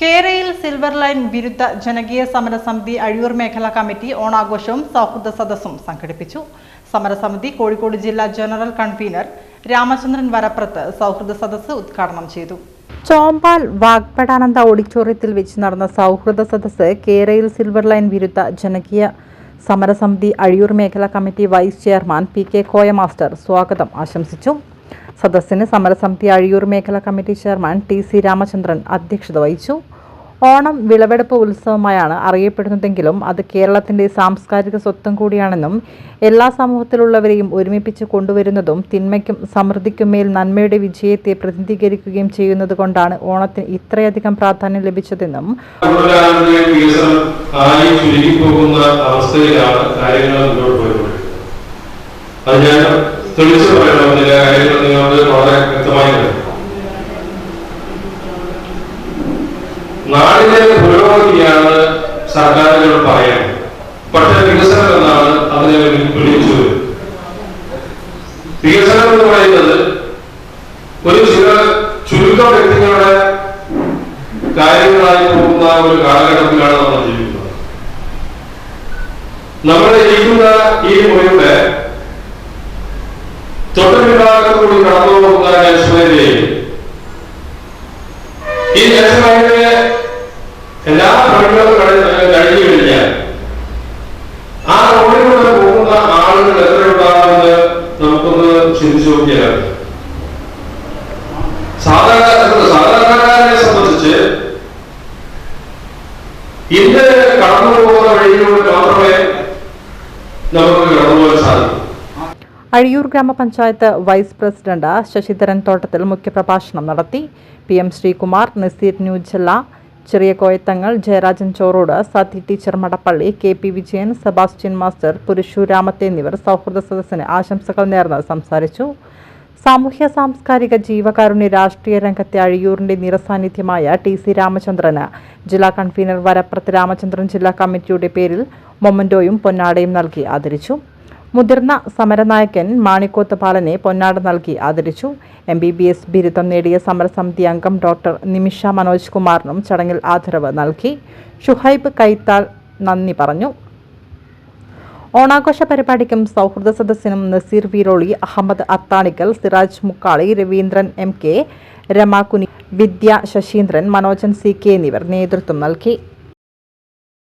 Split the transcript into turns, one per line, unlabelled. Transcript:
കേരയിൽ silver line വിരുദ്ധ ജനകീയ സമരസമിതി അഴിയൂർ മേഖലാ കമ്മിറ്റി ഓണാഘോഷവും സൗഹൃദ സദസ്സും സംഘടിപ്പിച്ചു. സമരസമിതി കോഴിക്കോട് ജില്ലാ ജനറൽ കൺവീനർ രാമചന്ദ്രൻ വരപ്രത്ത് സൗഹൃദ സദസ്സ് ഉദ്ഘാടനം ചെയ്തു. ചോമ്പാൽ വാഗ്പടാനന്ദ ഓഡിറ്റോറിയത്തിൽ വെച്ച് നടന്ന സൗഹൃദ സദസ്സ് കേരയിൽ സിൽവർ ലൈൻ വിരുദ്ധ ജനകീയ സമരസമിതി അഴിയൂർ മേഖലാ committee vice chairman P K Koya master സ്വാഗതം ആശംസിച്ചു. സദസ്സിന് സമരസമിതി അഴിയൂർ മേഖലാ committee chairman T C Ramachandran അധ്യക്ഷത വഹിച്ചു. ഓണം വിളവെടുപ്പ് ഉത്സവമായാണ് അറിയപ്പെടുന്നതെങ്കിലും അത് കേരളത്തിന്റെ സാംസ്കാരിക സ്വത്വം കൂടിയാണെന്നും എല്ലാ സമൂഹത്തിലുള്ളവരെയും ഒരുമിപ്പിച്ച് കൊണ്ടുവരുന്നതും തിന്മയ്ക്കും സമൃദ്ധിക്കും മേൽ നന്മയുടെ വിജയത്തെ പ്രതിനിധീകരിക്കുകയും ചെയ്യുന്നത് കൊണ്ടാണ് ഓണത്തിന് ഇത്രയധികം പ്രാധാന്യം ലഭിച്ചതെന്നും
അത് ഞാൻ തെളിച്ചു പറയണം ചില കാര്യങ്ങൾ നിങ്ങൾക്ക് വളരെ വ്യക്തമായി. നാടിന്റെ പുരോഗതിയാണ് സർക്കാരുകൾ പറയാൻ പക്ഷേ വികസനം എന്നാണ് അതിനെ വിളിച്ചു വികസനം എന്ന് പറയുന്നത് ഒരു ചില ചുരുക്കം വ്യക്തികളുടെ കാര്യങ്ങളായി പോകുന്ന ഒരു കാലഘട്ടത്തിലാണ് നമ്മൾ ജീവിക്കുന്നത് നമ്മൾ ഇരിക്കുന്ന ഈ മുറിയുടെ തൊട്ടുപിന്നാക്കൂടി കടന്നു പോകുന്ന ജലസ്മയിലെയും ഈ ജലസ്മയിലെ എല്ലാ ഭരണങ്ങളും കഴിഞ്ഞു കഴിഞ്ഞാൽ ആ റോഡിലൂടെ പോകുന്ന ആളുകൾ നമുക്കൊന്ന് ചിന്തിച്ചു നോക്കിയാൽ സാധാരണ സാധാരണക്കാരനെ സംബന്ധിച്ച് ഇന്ന് കടന്നു പോകുന്ന വഴിയിലൂടെ മാത്രമേ നമുക്ക് കടന്നു പോകാൻ സാധിക്കൂ.
അഴിയൂർ ഗ്രാമപഞ്ചായത്ത് വൈസ് പ്രസിഡന്റ് ശശിധരൻ തോട്ടത്തിൽ മുഖ്യപ്രഭാഷണം നടത്തി. പി എം ശ്രീകുമാർ നസീർ ന്യൂജല്ല ചെറിയ Koyathangal Jayarajan Chorode Sathi teacher Madappally K P Vijayan Sebastian master Purushu രാമത്തെ എന്നിവർ സൗഹൃദ സദസ്സിന് ആശംസകൾ നേർന്ന് സംസാരിച്ചു. സാമൂഹ്യ സാംസ്കാരിക ജീവകാരുണ്യ രാഷ്ട്രീയ രംഗത്തെ അഴിയൂരിന്റെ നിറസാന്നിധ്യമായ ടി സി രാമചന്ദ്രന് ജില്ലാ കൺവീനർ വരപ്രത്ത് രാമചന്ദ്രൻ ജില്ലാ കമ്മിറ്റിയുടെ പേരിൽ മൊമന്റോയും പൊന്നാടയും നൽകി ആദരിച്ചു. മുതിർന്ന സമരനായകൻ മാണിക്കോത്ത് പാലനെ പൊന്നാട നൽകി ആദരിച്ചു. എം ബി ബി എസ് ബിരുദം നേടിയ സമരസമിതി അംഗം ഡോക്ടർ നിമിഷ മനോജ് കുമാറിനും ചടങ്ങിൽ ആദരവ് നൽകി. ഷുഹൈബ് കൈത്താൽ നന്ദി പറഞ്ഞു. ഓണാഘോഷ പരിപാടിക്കും സൗഹൃദ സദസ്സിനും Naseer Veeroli Ahammed Athanikkal Siraj Mukkali Raveendran M K Ramakuni Vidya Sasheendran Manojan C K എന്നിവർ നേതൃത്വം നൽകി.